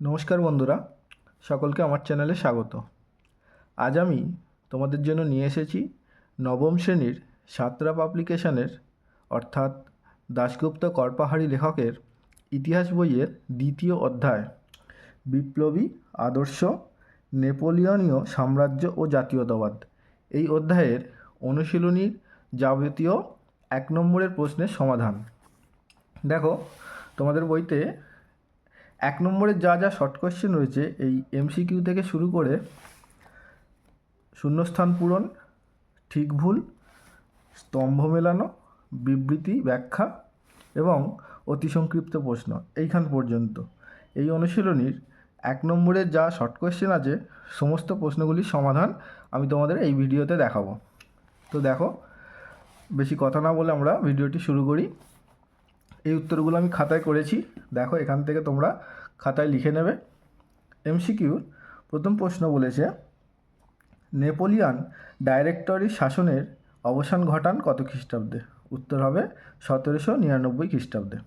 নমস্কার বন্ধুরা, সকলকে আমার চ্যানেলে স্বাগত। আজ আমি তোমাদের জন্য নিয়ে এসেছি নবম শ্রেণির সাতরা পাবলিকেশনের অর্থাৎ দাশগুপ্ত কর্পাহারি লেখকের ইতিহাস বইয়ের দ্বিতীয় অধ্যায়, বিপ্লবী, আদর্শ, নেপোলিয়নীয় সাম্রাজ্য ও জাতীয়তাবাদ। এই অধ্যায়ের অনুশীলনীর যাবতীয় এক নম্বরের প্রশ্নের সমাধান। দেখো, তোমাদের বইতে এক নম্বরের যা যা শর্ট কোয়েশ্চেন রয়েছে, এই এমসিকিউ থেকে শুরু করে শূন্যস্থান পূরণ, ঠিক ভুল, স্তম্ভ মেলানো, বিবৃতি, ব্যাখ্যা এবং অতি সংক্ষিপ্ত প্রশ্ন এইখান পর্যন্ত। এই অনুশীলনীর এক নম্বরের যা শর্ট কোয়েশ্চেন আছে, সমস্ত প্রশ্নগুলির সমাধান আমি তোমাদের এই ভিডিওতে দেখাবো। তো দেখো, বেশি কথা না বলে আমরা ভিডিওটি শুরু করি। এই উত্তরগুলো আমি খাতায় করেছি। দেখো, এখান থেকে তোমরা খাতায় লিখে নেবে। এমসিকিউর প্রথম প্রশ্ন বলেছে, নেপোলিয়ান ডাইরেক্টরি শাসনের অবসান ঘটান কত খ্রিস্টাব্দে? উত্তর হবে সতেরোশো নিরানব্বই খ্রিস্টাব্দে।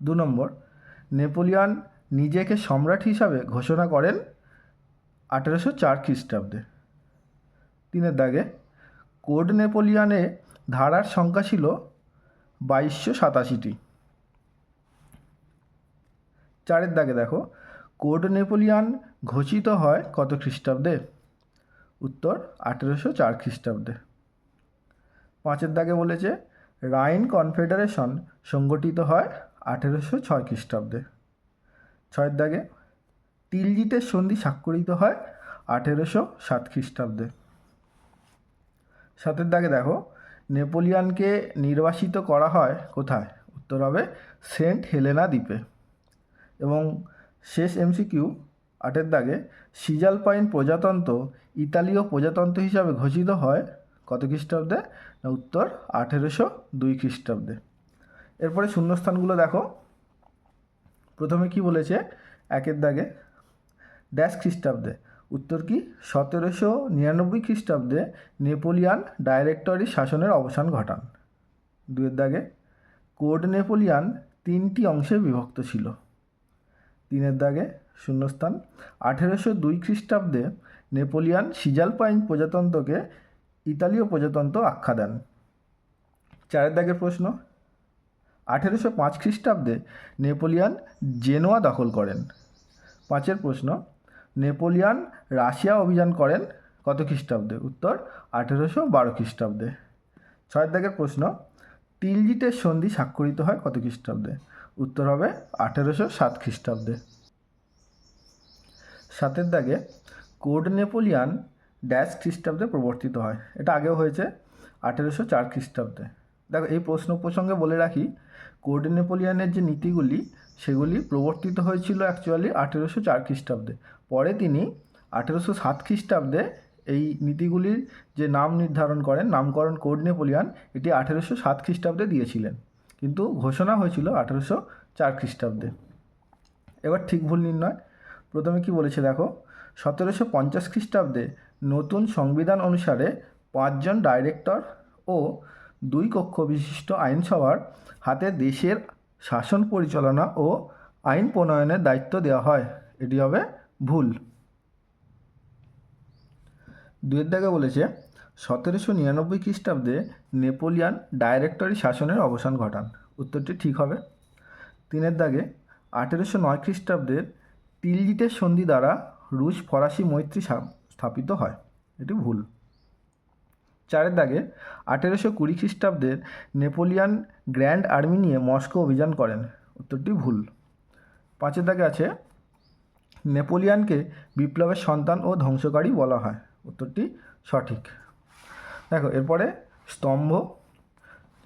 দু নম্বর, নেপোলিয়ান নিজেকে সম্রাট হিসাবে ঘোষণা করেন আঠেরোশো চার খ্রিস্টাব্দে। তিনের দাগে, কোড নেপোলিয়ানে ধারার সংখ্যা ছিল বাইশশো সাতাশিটি। চারের দাগে দেখো, কোড নেপোলিয়ান ঘোষিত হয় কত খ্রিস্টাব্দে? উত্তর, আঠেরোশো চার খ্রিস্টাব্দে। পাঁচের দাগে বলেছে, রাইন কনফেডারেশন সংগঠিত হয় আঠেরোশো ছয় খ্রিস্টাব্দে। ছয়ের দাগে, তিলজিতের সন্ধি স্বাক্ষরিত হয় আঠেরোশো সাত খ্রিস্টাব্দে। সাতের দাগে দেখো নেপোলিয়ানকে নির্বাসিত করা হয় কোথায়? উত্তর হবে সেন্ট হেলেনা দ্বীপে। এবং শেষ এমসিকিউ আটের দাগে সিজালপাইন প্রজাতন্ত্র ইতালীয় প্রজাতন্ত্র হিসাবে ঘোষিত হয় কত খ্রিস্টাব্দে? না, উত্তর আঠেরোশো দুই খ্রিস্টাব্দে। এরপরে শূন্যস্থানগুলো দেখো। প্রথমে কি বলেছে? একের দাগে, ড্যাশ খ্রিস্টাব্দে। উত্তর কি? সতেরোশো নিরানব্বই খ্রিস্টাব্দে নেপোলিয়ান ডাইরেক্টরি শাসনের অবসান ঘটান। দুয়ের দাগে, কোড নেপোলিয়ান তিনটি অংশে বিভক্ত ছিল। তিনের দাগে, শূন্যস্থান, আঠেরোশো দুই খ্রিস্টাব্দে নেপোলিয়ান সিজালপাইন প্রজাতন্ত্রকে ইতালীয় প্রজাতন্ত্র আখ্যা দেন। চারের দাগের প্রশ্ন, আঠেরোশো পাঁচ খ্রিস্টাব্দে নেপোলিয়ান জেনোয়া দখল করেন। পাঁচের প্রশ্ন নেপোলিয়ান রাশিয়া অভিযান করেন কত খ্রিস্টাব্দে? উত্তর, আঠেরোশো বারো খ্রিস্টাব্দে। ছয়ের দাগের প্রশ্ন, তিলজিতের সন্ধি স্বাক্ষরিত হয় কত খ্রিস্টাব্দে? উত্তর হবে, আঠেরোশো সাত খ্রিস্টাব্দে। সাতের দাগে, কোড নেপোলিয়ান ড্যাশ খ্রিস্টাব্দে প্রবর্তিত হয়। এটা আগেও হয়েছে, আঠেরোশো চার খ্রিস্টাব্দে। দেখো, এই প্রশ্ন প্রসঙ্গে বলে রাখি কোড নেপোলিয়ানের যে নীতিগুলি, সেগুলি প্রবর্তিত হয়েছিল অ্যাকচুয়ালি আঠেরোশো চার খ্রিস্টাব্দে। পরে তিনি আঠেরোশো সাত খ্রিস্টাব্দে এই নীতিগুলির যে নাম নির্ধারণ করেন, নামকরণ কোড নেপোলিয়ান, এটি আঠেরোশো সাত খ্রিস্টাব্দে দিয়েছিলেন। কিন্তু ঘোষণা হয়েছিল আঠেরোশো চার খ্রিস্টাব্দে। এবার ঠিক ভুল নির্ণয়। প্রথমে কি বলেছে দেখো, সতেরোশো পঞ্চাশ খ্রিস্টাব্দে নতুন সংবিধান অনুসারে পাঁচজন ডাইরেক্টর ও দুই কক্ষ বিশিষ্ট আইনসভার হাতে দেশের শাসন পরিচালনা ও আইন প্রণয়নের দায়িত্ব দেওয়া হয়। এটি হবে ভুল। দুয়ের দাগে বলেছে, সতেরোশো নিরানব্বই খ্রিস্টাব্দে নেপোলিয়ান ডাইরেক্টরি শাসনের অবসান ঘটান। উত্তরটি ঠিক হবে। তিনের দাগে, আঠেরোশো নয় খ্রিস্টাব্দের তিলজিতের সন্ধি দ্বারা রুশ ফরাসি মৈত্রী স্থাপিত হয়। এটি ভুল। চারের দাগে আঠেরোশো কুড়ি খ্রিস্টাব্দের নেপোলিয়ান গ্র্যান্ড আর্মি নিয়ে মস্কো অভিযান করেন। উত্তরটি ভুল। পাঁচের দাগে আছে, নেপোলিয়ানকে বিপ্লবের সন্তান ও ধ্বংসকারী বলা হয়। উত্তরটি সঠিক। দেখো, এরপরে স্তম্ভ।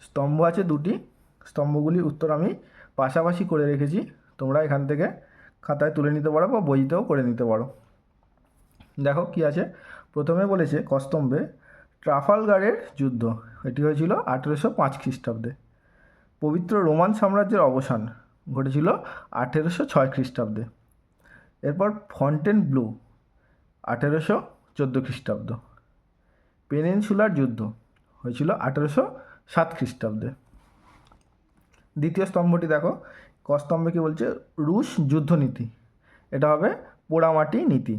স্তম্ভ আছে দুটি। স্তম্ভগুলির উত্তর আমি পাশাপাশি করে রেখেছি। তোমরা এখান থেকে খাতায় তুলে নিতে পারো বা বইতেও করে নিতে পারো। দেখো কি আছে। প্রথমে বলেছে কস্তম্ভে ট্রাফালগারের যুদ্ধ। এটি হয়েছিল আঠেরোশো পাঁচ খ্রিস্টাব্দে। পবিত্র রোমান সাম্রাজ্যের অবসান ঘটেছিল আঠেরোশো ছয় খ্রিস্টাব্দে। এরপর ফন্টেন ব্লু আঠেরোশো চোদ্দ খ্রিস্টাব্দ। পেনিনসুলার যুদ্ধ হয়েছিল আঠেরোশো সাত খ্রিস্টাব্দে। দ্বিতীয় স্তম্ভটি দেখো। ক স্তম্ভে কী বলছে? রুশ যুদ্ধনীতি এটা হবে পোড়ামাটি নীতি।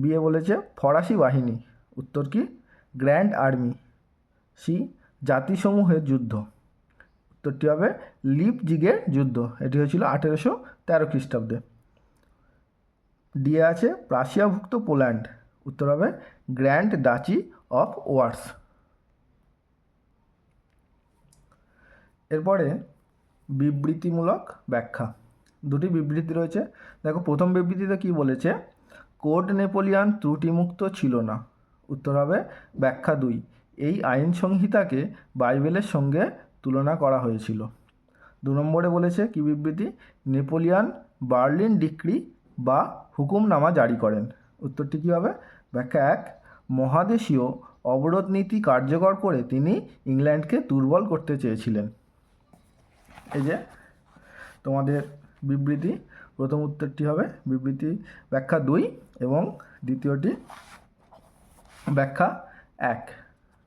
বিয়ে বলেছে ফরাসি বাহিনী। উত্তর কি? গ্র্যান্ড আর্মি, সি, জাতিসমূহের যুদ্ধ। উত্তরটি হবে লিপজিগের যুদ্ধ। এটি হয়েছিল আঠেরোশো তেরো খ্রিস্টাব্দে। ডিএ আছে প্রাশিয়াভুক্ত পোল্যান্ড। উত্তর হবে গ্র্যান্ড ডাচি অফ ওয়ার্স। এরপরে বিবৃতিমূলক ব্যাখ্যা। দুটি বিবৃতি রয়েছে। দেখো, প্রথম বিবৃতিতে কি বলেছে? কোড নেপোলিয়ান ত্রুটিমুক্ত ছিল না। উত্তর হবে ব্যাখ্যা দুই। এই আইন সংহিতাকে বাইবেলের সঙ্গে তুলনা করা হয়েছিল। দু নম্বরে বলেছে কি বিবৃতি? নেপোলিয়ান বার্লিন ডিক্রি বা হুকুমনামা জারি করেন। উত্তরটি কী হবে? ব্যাখ্যা এক, মহাদেশীয় অবরোধ নীতি কার্যকর করে তিনি ইংল্যান্ডকে দুর্বল করতে চেয়েছিলেন। এই যে তোমাদের বিবৃতি, প্রথম উত্তরটি হবে বিবৃতি ব্যাখ্যা দুই এবং দ্বিতীয়টি ব্যাখ্যা এক,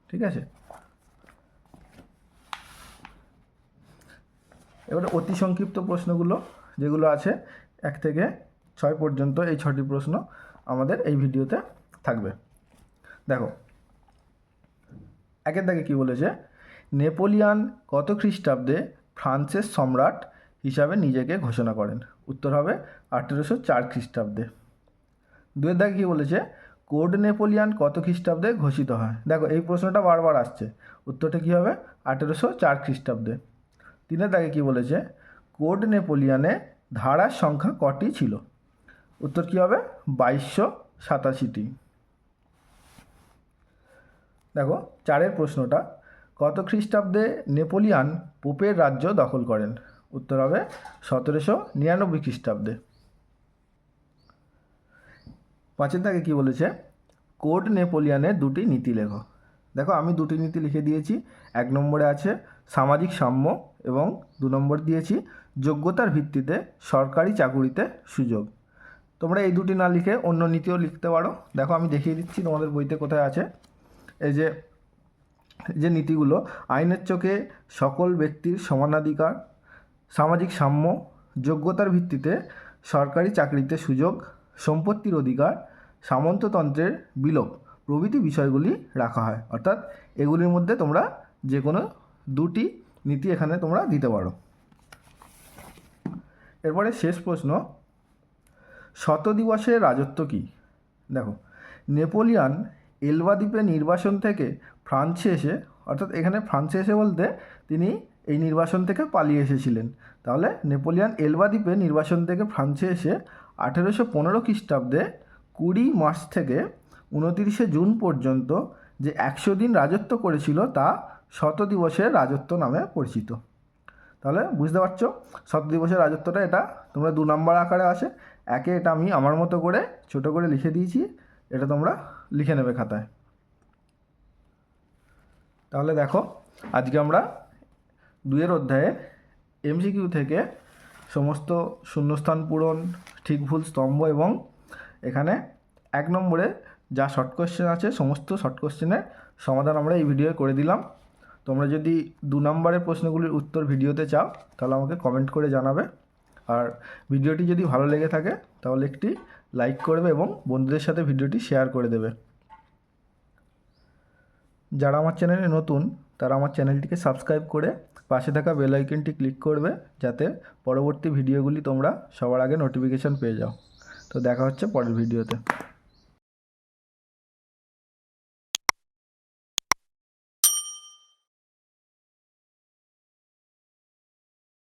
ঠিক আছে? এবারে অতি সংক্ষিপ্ত প্রশ্নগুলো, যেগুলো আছে এক থেকে ছয় পর্যন্ত এই ছটি প্রশ্ন আমাদের এই ভিডিওতে থাকবে। দেখো, একের দাগে কী বলেছে? নেপোলিয়ান কত খ্রিস্টাব্দে ফ্রান্সের সম্রাট হিসাবে নিজেকে ঘোষণা করেন? উত্তর হবে আঠেরোশো চার খ্রিস্টাব্দে। দুয়ের দাগে কী বলেছে? কোড নেপোলিয়ান কত খ্রিস্টাব্দে ঘোষিত হয়? দেখো, এই প্রশ্নটা বারবার আসছে। উত্তরটা কী হবে? আঠেরোশো চার খ্রিস্টাব্দে। তিনের তাকে কী বলেছে? কোড নেপোলিয়ানে ধারার সংখ্যা কটি ছিল? উত্তর কী হবে? বাইশশো সাতাশিটি। দেখো, চারের প্রশ্নটা, কত খ্রিস্টাব্দে নেপোলিয়ান পোপের রাজ্য দখল করেন? উত্তর হবে, সতেরোশো নিরানব্বই খ্রিস্টাব্দে। পাঁচের দাগে কী বলেছে? কোড নেপোলিয়ানের দুটি নীতি লেখো। দেখো, আমি দুটি নীতি লিখে দিয়েছি। এক নম্বরে আছে সামাজিক সাম্য এবং দু নম্বর দিয়েছি যোগ্যতার ভিত্তিতে সরকারি চাকুরিতে সুযোগ। তোমরা এই দুটি না লিখে অন্য নীতিও লিখতে পারো। দেখো, আমি দেখিয়ে দিচ্ছি তোমাদের বইতে কোথায় আছে। এই যে যে নীতিগুলো, আইনের চোখে সকল ব্যক্তির সমানাধিকার, সামাজিক সাম্য, যোগ্যতার ভিত্তিতে সরকারি চাকরিতে সুযোগ সম্পত্তির অধিকার, সামন্ততন্ত্রের বিলোপ প্রভৃতি বিষয়গুলি রাখা হয়। অর্থাৎ এগুলির মধ্যে তোমরা যে কোনো দুটি নীতি এখানে তোমরা দিতে পারো। এরপরে শেষ প্রশ্ন শত দিবসের রাজত্ব কী? দেখো, নেপোলিয়ান এলবা দ্বীপে নির্বাসন থেকে ফ্রান্সে এসে, অর্থাৎ এখানে ফ্রান্সে এসে বলতে তিনি এই নির্বাসন থেকে পালিয়ে এসেছিলেন। তাহলে নেপোলিয়ান এলবা দ্বীপে নির্বাসন থেকে ফ্রান্সে এসে আঠেরোশো পনেরো খ্রিস্টাব্দে কুড়ি মার্চ থেকে উনতিরিশে জুন পর্যন্ত যে একশো দিন রাজত্ব করেছিল তা শত দিবসের রাজত্ব নামে পরিচিত। তাহলে বুঝতে পারছ? শত দিবসের রাজত্বটা এটা, তোমরা দু নম্বর আকারে আসে। একে এটা আমি আমার মতো করে, ছোট করে লিখে দিয়েছি, এটা তোমরা লিখে নেবে খাতায়। তাহলে দেখো, আজকে আমরা দুয়ের অধ্যায়ে এমসিকিউ থেকে সমস্ত শূন্যস্থান পূরণ, ঠিক ভুল স্তম্ভ এবং এখানে এক নম্বরে যা শর্ট কোয়েশ্চেন আছে, সমস্ত শর্ট কোশ্চেনের সমাধান আমরা এই ভিডিওয়ে করে দিলাম। তোমরা যদি দু নম্বরের প্রশ্নগুলির উত্তর ভিডিওতে চাও, তাহলে আমাকে কমেন্ট করে জানাবে। আর ভিডিওটি যদি ভালো লেগে থাকে, তাহলে একটি লাইক করবে এবং বন্ধুদের সাথে ভিডিওটি শেয়ার করে দেবে। যারা আমার চ্যানেলে নতুন তারা আমার চ্যানেলটিকে সাবস্ক্রাইব করে পাশে থাকা বেল আইকনটি ক্লিক করবে যাতে পরবর্তী ভিডিওগুলি তোমরা সবার আগে নোটিফিকেশান পেয়ে যাও। তো দেখা হচ্ছে পরের ভিডিওতে।